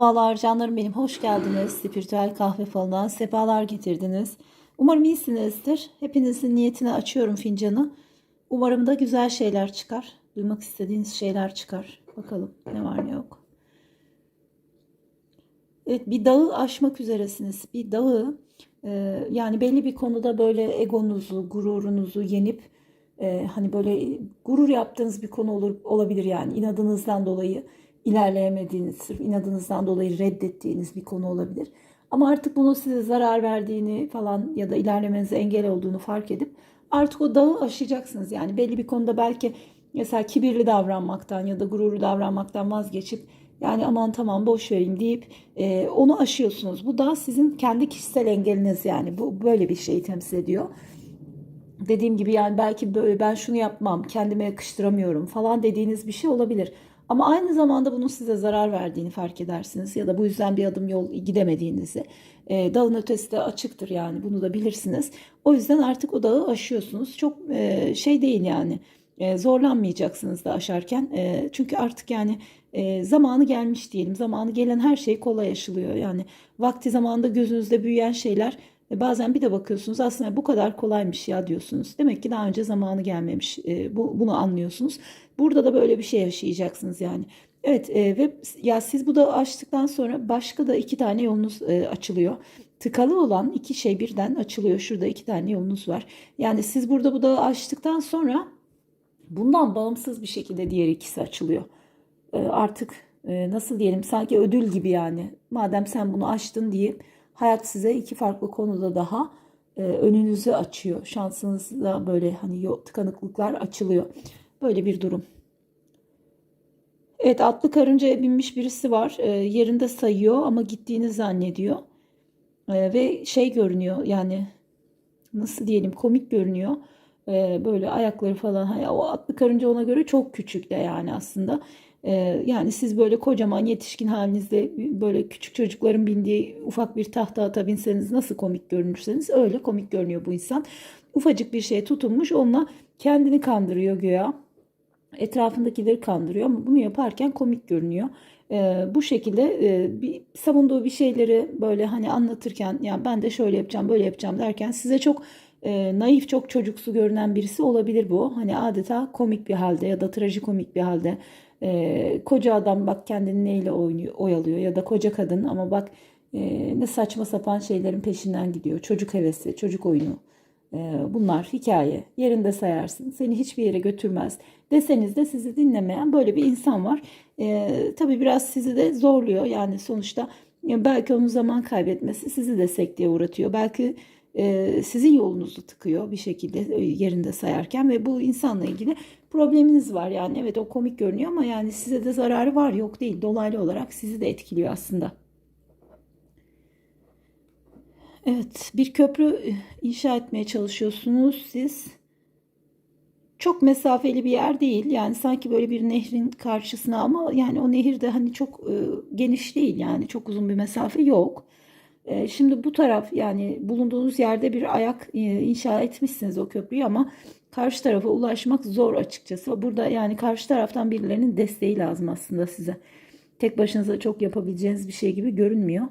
Merhabalar canlarım benim. Hoş geldiniz. Spiritüel kahve falına sefalar getirdiniz. Umarım iyisinizdir. Hepinizin niyetini açıyorum fincanı. Umarım da güzel şeyler çıkar. Duymak istediğiniz şeyler çıkar. Bakalım ne var ne yok. Evet bir dağı aşmak üzeresiniz. Bir dağı e, yani belli bir konuda böyle egonuzu, gururunuzu yenip e, hani böyle gurur yaptığınız bir konu olur olabilir yani inadınızdan dolayı ilerleyemediğiniz, sırf inadınızdan dolayı reddettiğiniz bir konu olabilir. Ama artık bunu size zarar verdiğini falan ya da ilerlemenize engel olduğunu fark edip artık o dağı aşacaksınız. Yani belli bir konuda belki mesela kibirli davranmaktan ya da gururlu davranmaktan vazgeçip yani aman tamam boş vereyim deyip e, onu aşıyorsunuz. Bu da sizin kendi kişisel engeliniz yani bu böyle bir şeyi temsil ediyor. Dediğim gibi yani belki böyle ben şunu yapmam, kendime yakıştıramıyorum falan dediğiniz bir şey olabilir. Ama aynı zamanda bunun size zarar verdiğini fark edersiniz ya da bu yüzden bir adım yol gidemediğinizi. E, dağın ötesi de açıktır yani bunu da bilirsiniz. O yüzden artık o dağı aşıyorsunuz. Çok e, şey değil yani e, zorlanmayacaksınız da aşarken. E, çünkü artık yani e, zamanı gelmiş diyelim. Zamanı gelen her şey kolay aşılıyor. Yani vakti zamanında gözünüzde büyüyen şeyler e, bazen bir de bakıyorsunuz aslında bu kadar kolaymış ya diyorsunuz. Demek ki daha önce zamanı gelmemiş. E, bu, bunu anlıyorsunuz. Burada da böyle bir şey yaşayacaksınız yani. Evet e, ve ya siz bu da açtıktan sonra başka da iki tane yolunuz e, açılıyor. Tıkalı olan iki şey birden açılıyor. Şurada iki tane yolunuz var. Yani siz burada bu dağı açtıktan sonra bundan bağımsız bir şekilde diğer ikisi açılıyor. E, artık e, nasıl diyelim sanki ödül gibi yani. Madem sen bunu açtın diye hayat size iki farklı konuda daha e, önünüzü açıyor. Şansınızda böyle hani tıkanıklıklar açılıyor. Böyle bir durum. Evet atlı karıncaya binmiş birisi var. E, yerinde sayıyor ama gittiğini zannediyor. E, ve şey görünüyor yani nasıl diyelim komik görünüyor. E, böyle ayakları falan hani o atlı karınca ona göre çok küçük de yani aslında. E, yani siz böyle kocaman yetişkin halinizde böyle küçük çocukların bindiği ufak bir tahta ata binseniz nasıl komik görünürseniz öyle komik görünüyor bu insan. Ufacık bir şeye tutunmuş onunla kendini kandırıyor güya etrafındakileri kandırıyor ama bunu yaparken komik görünüyor. E, bu şekilde e, bir, savunduğu bir şeyleri böyle hani anlatırken ya ben de şöyle yapacağım böyle yapacağım derken size çok e, naif çok çocuksu görünen birisi olabilir bu. Hani adeta komik bir halde ya da trajikomik bir halde. E, koca adam bak kendini neyle oynuyor, oyalıyor ya da koca kadın ama bak e, ne saçma sapan şeylerin peşinden gidiyor. Çocuk hevesi, çocuk oyunu. Ee, bunlar hikaye. Yerinde sayarsın. Seni hiçbir yere götürmez. Deseniz de sizi dinlemeyen böyle bir insan var. Ee, tabii biraz sizi de zorluyor. Yani sonuçta belki onun zaman kaybetmesi sizi de sekteye uğratıyor. Belki e, sizin yolunuzu tıkıyor bir şekilde e, yerinde sayarken ve bu insanla ilgili probleminiz var. Yani evet o komik görünüyor ama yani size de zararı var yok değil. Dolaylı olarak sizi de etkiliyor aslında. Evet, bir köprü e, inşa etmeye çalışıyorsunuz siz. Çok mesafeli bir yer değil. Yani sanki böyle bir nehrin karşısına ama yani o nehir de hani çok e, geniş değil. Yani çok uzun bir mesafe yok. E, şimdi bu taraf yani bulunduğunuz yerde bir ayak e, inşa etmişsiniz o köprüyü ama karşı tarafa ulaşmak zor açıkçası. Burada yani karşı taraftan birilerinin desteği lazım aslında size. Tek başınıza çok yapabileceğiniz bir şey gibi görünmüyor.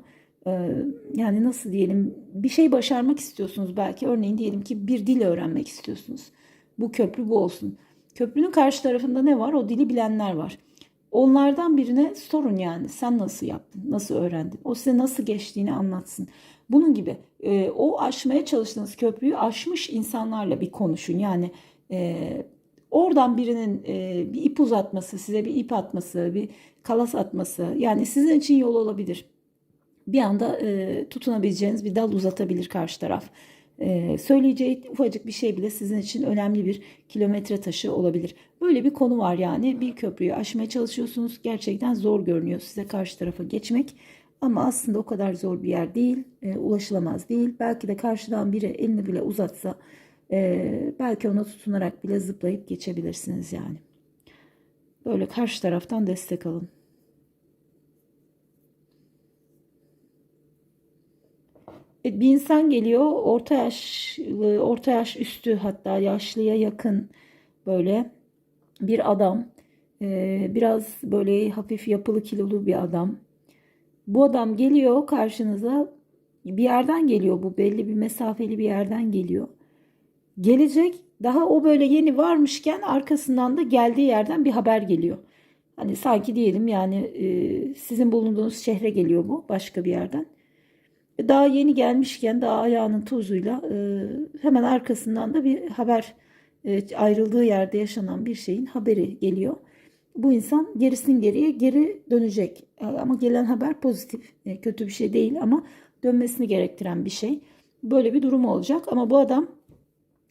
Ee, yani nasıl diyelim bir şey başarmak istiyorsunuz belki örneğin diyelim ki bir dil öğrenmek istiyorsunuz. Bu köprü bu olsun. Köprünün karşı tarafında ne var? O dili bilenler var. Onlardan birine sorun yani sen nasıl yaptın, nasıl öğrendin, o size nasıl geçtiğini anlatsın. Bunun gibi e, o aşmaya çalıştığınız köprüyü aşmış insanlarla bir konuşun. Yani e, oradan birinin e, bir ip uzatması, size bir ip atması, bir kalas atması yani sizin için yol olabilir bir anda e, tutunabileceğiniz bir dal uzatabilir karşı taraf. E, söyleyeceği ufacık bir şey bile sizin için önemli bir kilometre taşı olabilir. Böyle bir konu var yani bir köprüyü aşmaya çalışıyorsunuz. Gerçekten zor görünüyor size karşı tarafa geçmek. Ama aslında o kadar zor bir yer değil. E, ulaşılamaz değil. Belki de karşıdan biri elini bile uzatsa e, belki ona tutunarak bile zıplayıp geçebilirsiniz yani. Böyle karşı taraftan destek alın. Bir insan geliyor orta yaşlı, orta yaş üstü hatta yaşlıya yakın böyle bir adam. E, biraz böyle hafif yapılı kilolu bir adam. Bu adam geliyor karşınıza bir yerden geliyor bu belli bir mesafeli bir yerden geliyor. Gelecek daha o böyle yeni varmışken arkasından da geldiği yerden bir haber geliyor. Hani sanki diyelim yani e, sizin bulunduğunuz şehre geliyor bu başka bir yerden. Daha yeni gelmişken daha ayağının tozuyla e, hemen arkasından da bir haber e, ayrıldığı yerde yaşanan bir şeyin haberi geliyor. Bu insan gerisin geriye geri dönecek. E, Ama gelen haber pozitif, e, kötü bir şey değil ama dönmesini gerektiren bir şey. Böyle bir durum olacak ama bu adam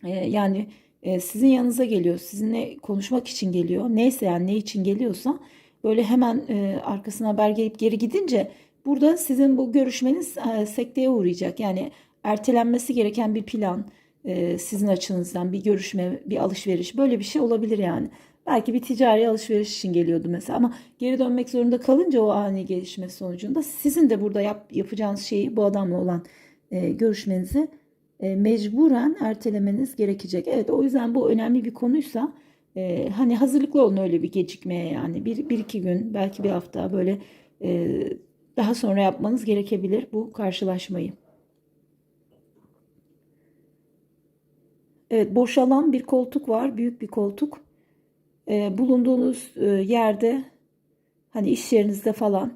e, yani e, sizin yanınıza geliyor, sizinle konuşmak için geliyor. Neyse yani ne için geliyorsa böyle hemen e, arkasına haber gelip geri gidince burada sizin bu görüşmeniz e, sekteye uğrayacak. Yani ertelenmesi gereken bir plan, e, sizin açınızdan bir görüşme, bir alışveriş böyle bir şey olabilir yani. Belki bir ticari alışveriş için geliyordu mesela ama geri dönmek zorunda kalınca o ani gelişme sonucunda sizin de burada yap, yapacağınız şeyi bu adamla olan e, görüşmenizi e, mecburen ertelemeniz gerekecek. Evet o yüzden bu önemli bir konuysa e, hani hazırlıklı olun öyle bir gecikmeye yani bir, bir iki gün belki bir hafta böyle e, daha sonra yapmanız gerekebilir bu karşılaşmayı. Evet boşalan bir koltuk var büyük bir koltuk. E, bulunduğunuz e, yerde hani iş yerinizde falan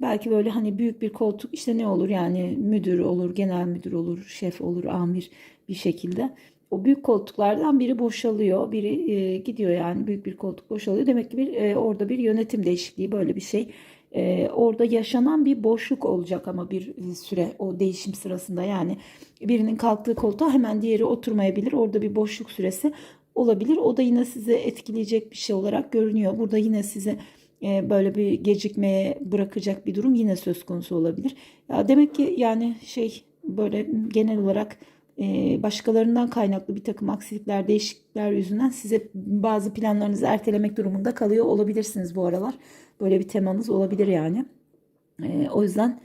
belki böyle hani büyük bir koltuk işte ne olur yani müdür olur, genel müdür olur, şef olur, amir bir şekilde. O büyük koltuklardan biri boşalıyor, biri e, gidiyor yani büyük bir koltuk boşalıyor. Demek ki bir e, orada bir yönetim değişikliği böyle bir şey. E, orada yaşanan bir boşluk olacak ama bir süre o değişim sırasında yani birinin kalktığı koltuğa hemen diğeri oturmayabilir. Orada bir boşluk süresi olabilir. O da yine sizi etkileyecek bir şey olarak görünüyor. Burada yine size e, böyle bir gecikmeye bırakacak bir durum yine söz konusu olabilir. Ya demek ki yani şey böyle genel olarak e, başkalarından kaynaklı bir takım aksilikler, değişiklikler yüzünden size bazı planlarınızı ertelemek durumunda kalıyor olabilirsiniz bu aralar. Böyle bir temanız olabilir yani. E, o yüzden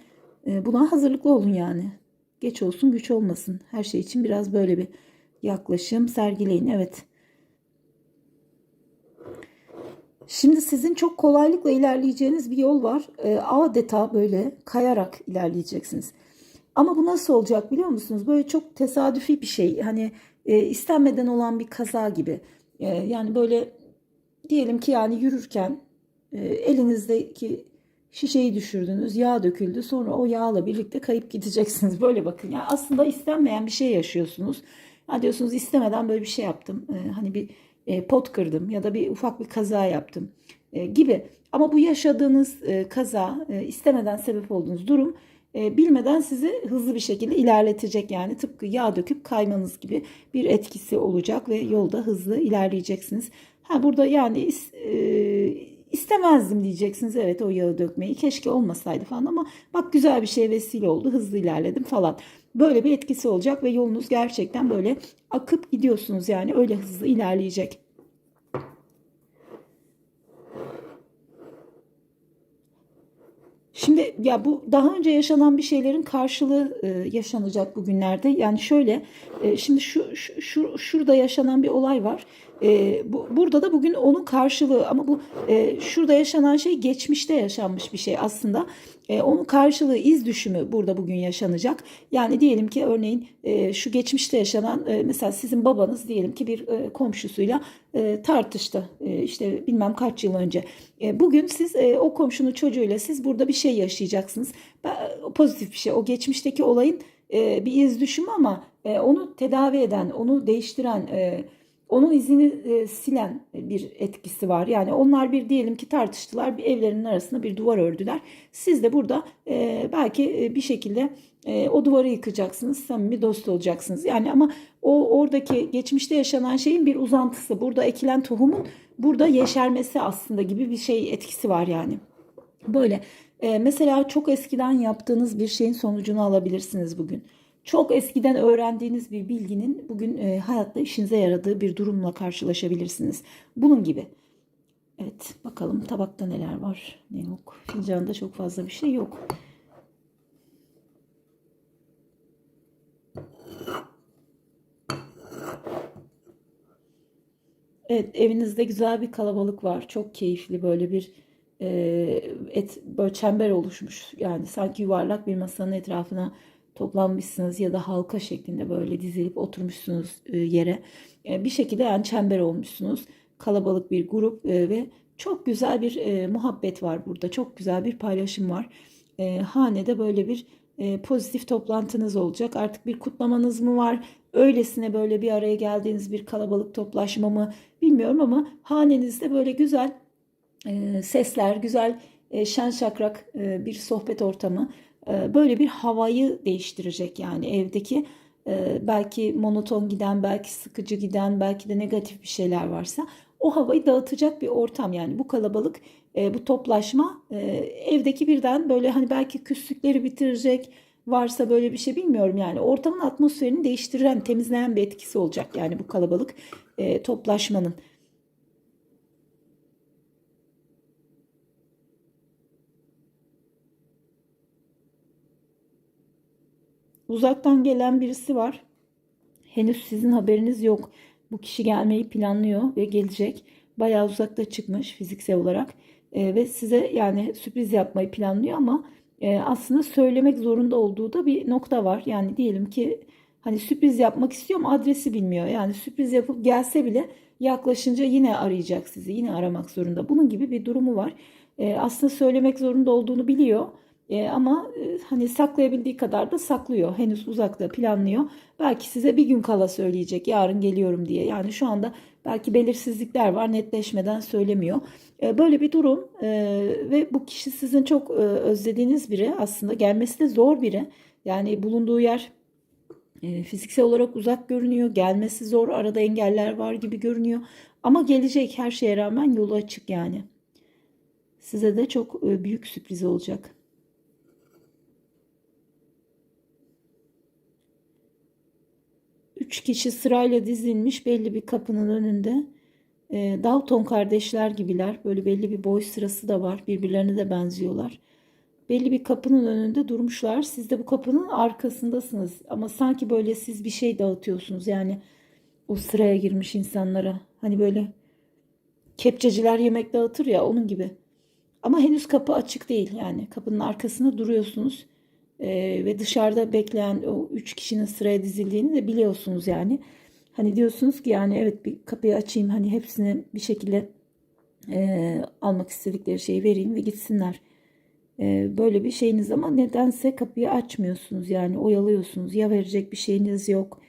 e, buna hazırlıklı olun yani. Geç olsun güç olmasın. Her şey için biraz böyle bir yaklaşım sergileyin. Evet. Şimdi sizin çok kolaylıkla ilerleyeceğiniz bir yol var. E, adeta böyle kayarak ilerleyeceksiniz. Ama bu nasıl olacak biliyor musunuz? Böyle çok tesadüfi bir şey. Hani e, istenmeden olan bir kaza gibi. E, yani böyle diyelim ki yani yürürken elinizdeki şişeyi düşürdünüz, yağ döküldü. Sonra o yağla birlikte kayıp gideceksiniz. Böyle bakın. Yani aslında istenmeyen bir şey yaşıyorsunuz. Ha diyorsunuz istemeden böyle bir şey yaptım. E, hani bir e, pot kırdım ya da bir ufak bir kaza yaptım e, gibi. Ama bu yaşadığınız e, kaza, e, istemeden sebep olduğunuz durum bilmeden sizi hızlı bir şekilde ilerletecek. Yani tıpkı yağ döküp kaymanız gibi bir etkisi olacak ve yolda hızlı ilerleyeceksiniz. Ha burada yani istemezdim diyeceksiniz evet o yağı dökmeyi keşke olmasaydı falan ama bak güzel bir şey vesile oldu hızlı ilerledim falan. Böyle bir etkisi olacak ve yolunuz gerçekten böyle akıp gidiyorsunuz yani öyle hızlı ilerleyecek. Şimdi ya bu daha önce yaşanan bir şeylerin karşılığı e, yaşanacak bugünlerde. Yani şöyle e, şimdi şu, şu, şu şurada yaşanan bir olay var. E, bu, burada da bugün onun karşılığı ama bu e, şurada yaşanan şey geçmişte yaşanmış bir şey aslında. E, onun karşılığı iz düşümü burada bugün yaşanacak. Yani diyelim ki örneğin e, şu geçmişte yaşanan e, mesela sizin babanız diyelim ki bir e, komşusuyla e, tartıştı. E, işte bilmem kaç yıl önce. E, bugün siz e, o komşunun çocuğuyla siz burada bir şey yaşayacaksınız. Ben, pozitif bir şey. O geçmişteki olayın e, bir iz düşümü ama e, onu tedavi eden, onu değiştiren e, onun izini e, silen bir etkisi var. Yani onlar bir diyelim ki tartıştılar, bir evlerinin arasında bir duvar ördüler. Siz de burada e, belki e, bir şekilde e, o duvarı yıkacaksınız, samimi dost olacaksınız. Yani ama o oradaki geçmişte yaşanan şeyin bir uzantısı. Burada ekilen tohumun burada yeşermesi aslında gibi bir şey etkisi var yani. Böyle. E, mesela çok eskiden yaptığınız bir şeyin sonucunu alabilirsiniz bugün çok eskiden öğrendiğiniz bir bilginin bugün e, hayatta işinize yaradığı bir durumla karşılaşabilirsiniz. Bunun gibi. Evet bakalım tabakta neler var ne yok. Fincanda çok fazla bir şey yok. Evet evinizde güzel bir kalabalık var. Çok keyifli böyle bir e, et böyle çember oluşmuş. Yani sanki yuvarlak bir masanın etrafına toplanmışsınız ya da halka şeklinde böyle dizilip oturmuşsunuz e, yere. E, bir şekilde yani çember olmuşsunuz. Kalabalık bir grup e, ve çok güzel bir muhabbet var burada. Çok güzel bir paylaşım var. Hanede böyle bir pozitif toplantınız olacak. Artık bir kutlamanız mı var? Öylesine böyle bir araya geldiğiniz bir kalabalık toplaşma mı bilmiyorum ama hanenizde böyle güzel sesler, güzel şen şakrak bir sohbet ortamı böyle bir havayı değiştirecek yani evdeki e, belki monoton giden, belki sıkıcı giden, belki de negatif bir şeyler varsa o havayı dağıtacak bir ortam yani bu kalabalık, e, bu toplaşma e, evdeki birden böyle hani belki küslükleri bitirecek varsa böyle bir şey bilmiyorum yani ortamın atmosferini değiştiren, temizleyen bir etkisi olacak yani bu kalabalık toplaşmanın. Uzaktan gelen birisi var. Henüz sizin haberiniz yok. Bu kişi gelmeyi planlıyor ve gelecek. Bayağı uzakta çıkmış fiziksel olarak. E, ve size yani sürpriz yapmayı planlıyor ama e, aslında söylemek zorunda olduğu da bir nokta var. Yani diyelim ki hani sürpriz yapmak istiyor ama adresi bilmiyor. Yani sürpriz yapıp gelse bile yaklaşınca yine arayacak sizi. Yine aramak zorunda. Bunun gibi bir durumu var. E, aslında söylemek zorunda olduğunu biliyor. E, ama e, hani saklayabildiği kadar da saklıyor. Henüz uzakta planlıyor. Belki size bir gün kala söyleyecek yarın geliyorum diye. Yani şu anda belki belirsizlikler var netleşmeden söylemiyor. E, böyle bir durum e, ve bu kişi sizin çok e, özlediğiniz biri aslında gelmesi de zor biri. Yani bulunduğu yer e, fiziksel olarak uzak görünüyor. Gelmesi zor arada engeller var gibi görünüyor. Ama gelecek her şeye rağmen yolu açık yani. Size de çok e, büyük sürpriz olacak. Üç kişi sırayla dizilmiş belli bir kapının önünde. E, Dalton kardeşler gibiler. Böyle belli bir boy sırası da var. Birbirlerine de benziyorlar. Belli bir kapının önünde durmuşlar. Siz de bu kapının arkasındasınız. Ama sanki böyle siz bir şey dağıtıyorsunuz. Yani o sıraya girmiş insanlara. Hani böyle kepçeciler yemek dağıtır ya onun gibi. Ama henüz kapı açık değil yani. Kapının arkasında duruyorsunuz. Ee, ve dışarıda bekleyen o üç kişinin sıraya dizildiğini de biliyorsunuz yani. Hani diyorsunuz ki yani evet bir kapıyı açayım hani hepsine bir şekilde e, almak istedikleri şeyi vereyim ve gitsinler. E, böyle bir şeyiniz ama nedense kapıyı açmıyorsunuz yani oyalıyorsunuz ya verecek bir şeyiniz yok.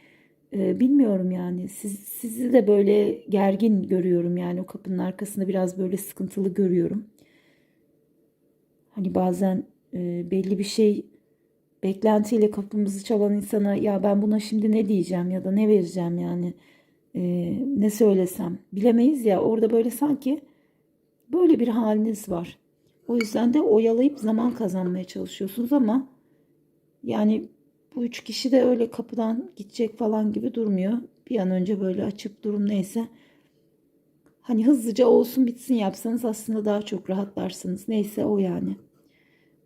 E, bilmiyorum yani siz, sizi de böyle gergin görüyorum yani o kapının arkasında biraz böyle sıkıntılı görüyorum. Hani bazen e, belli bir şey beklentiyle kapımızı çalan insana ya ben buna şimdi ne diyeceğim ya da ne vereceğim yani e, ne söylesem bilemeyiz ya orada böyle sanki böyle bir haliniz var. O yüzden de oyalayıp zaman kazanmaya çalışıyorsunuz ama yani bu üç kişi de öyle kapıdan gidecek falan gibi durmuyor. Bir an önce böyle açıp durum neyse hani hızlıca olsun bitsin yapsanız aslında daha çok rahatlarsınız. Neyse o yani.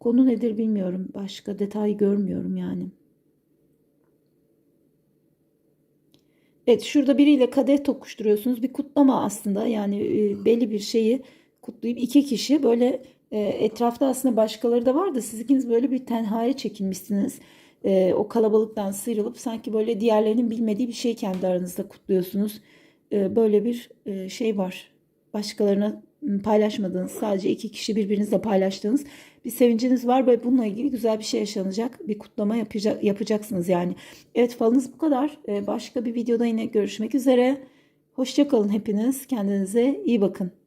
Konu nedir bilmiyorum. Başka detay görmüyorum yani. Evet şurada biriyle kadeh tokuşturuyorsunuz. Bir kutlama aslında yani e, belli bir şeyi kutlayıp iki kişi böyle e, etrafta aslında başkaları da var da siz ikiniz böyle bir tenhaya çekilmişsiniz. E, o kalabalıktan sıyrılıp sanki böyle diğerlerinin bilmediği bir şey kendi aranızda kutluyorsunuz. Böyle bir şey var. Başkalarına paylaşmadığınız sadece iki kişi birbirinizle paylaştığınız bir sevinciniz var ve bununla ilgili güzel bir şey yaşanacak. Bir kutlama yapacak, yapacaksınız yani. Evet falınız bu kadar. Başka bir videoda yine görüşmek üzere. Hoşçakalın hepiniz. Kendinize iyi bakın.